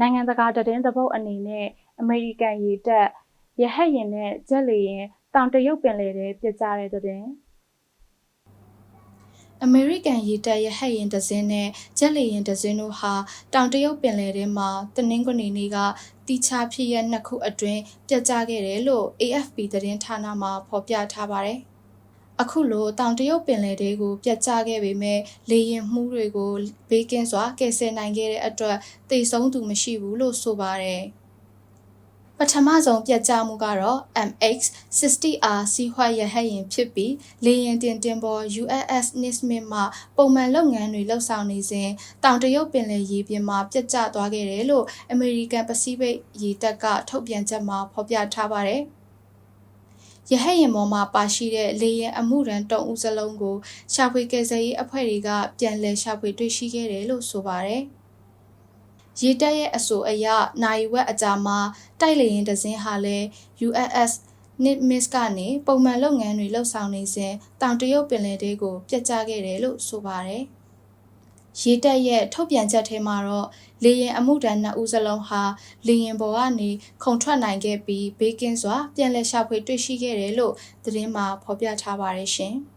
နိုင်ငံတကာသတင်းသဘုတ်အနေနဲ့အမေရိကန်ရေတပ်ရဟတ်ယာဉ်နဲ့ဂျက်လေယာဉ်တောင်တရုတ်ပင်လယ်ထဲပြစ်ကြတဲ့တဲ့အမေရိကန်ရေတပ်ရဟတ်ယာဉ်တစ်စင်းနဲ့ဂျက်လေယာဉ်တစ်စင်းတို့ဟာတောင်တရုတ်ပင်လယ်ထဲမှာတနင်္ဂနွေနေ့ကတီချာဖြစ်ရက်နှစ်ခုအတွင်းပြတ်ကျခဲ့တယ်လို့ AFP သတင်းဌာနမှဖော်ပြထားပါတယ်။ အခုလိုတောင်တရုတ်ပင်လယ်ထဲကိုပြတ်ကျခဲ့ပေမဲ့လေယာဉ်မှုတွေကိုဘေးကင်းစွာကယ်ဆယ်နိုင်ခဲ့တဲ့အတွက်သေဆုံးသူမရှိဘူးလို့ဆိုပါတယ်။ပထမဆုံးပြတ်ကျမှုကတော့ MX-60R စီးခွာရဟတ်ယာဉ်ဖြစ်ပြီးလေယာဉ်တင်တင်ပေါ် USS Nismet မှပုံမှန်လုပ်ငန်းတွေလှုပ်ဆောင်နေစဉ်တောင်တရုတ်ပင်လယ်ရေပြင်မှာပြတ်ကျသွားခဲ့တယ်လို့ American Pacific ရေတပ်ကထုတ်ပြန်ချက်မှာဖော်ပြထားပါတယ်။ ရဟတ်ယာဉ်ပေါ်မှာပါရှိတဲ့လေယာဉ်အမှုရန်တုံဦးစလုံးကိုရှာဖွေကယ်ဆယ်ရေးအဖွဲ့တွေကပြန်လည်ရှာဖွေတွေ့ရှိခဲ့တယ်လို့ဆိုပါတယ်။ရေတပ်ရဲ့အဆိုအရနိုင်ဝက်အကြာမှာတိုက်လေရင်တစင်းဟာလည်း USS Nimitz ကနေပုံမှန်လုပ်ငန်းတွေလှုပ်ဆောင်နေစဉ်တောင်တရုတ်ပင်လယ်ထဲကိုပြတ်ကျခဲ့တယ်လို့ဆိုပါတယ်။ ရေတပ်ရဲ့ထုတ်ပြန်ချက်ထဲမှာတော့လေရင်အမှုတန်းနှစ်ဦးစလုံးဟာလေရင်ပေါ်ကနေခုန်ထွက်နိုင်ခဲ့ပြီးဘေးကင်းစွာပြန်လည်ရှာဖွေတွေ့ရှိခဲ့တယ်လို့သတင်းမှာဖော်ပြထားပါတယ်ရှင်။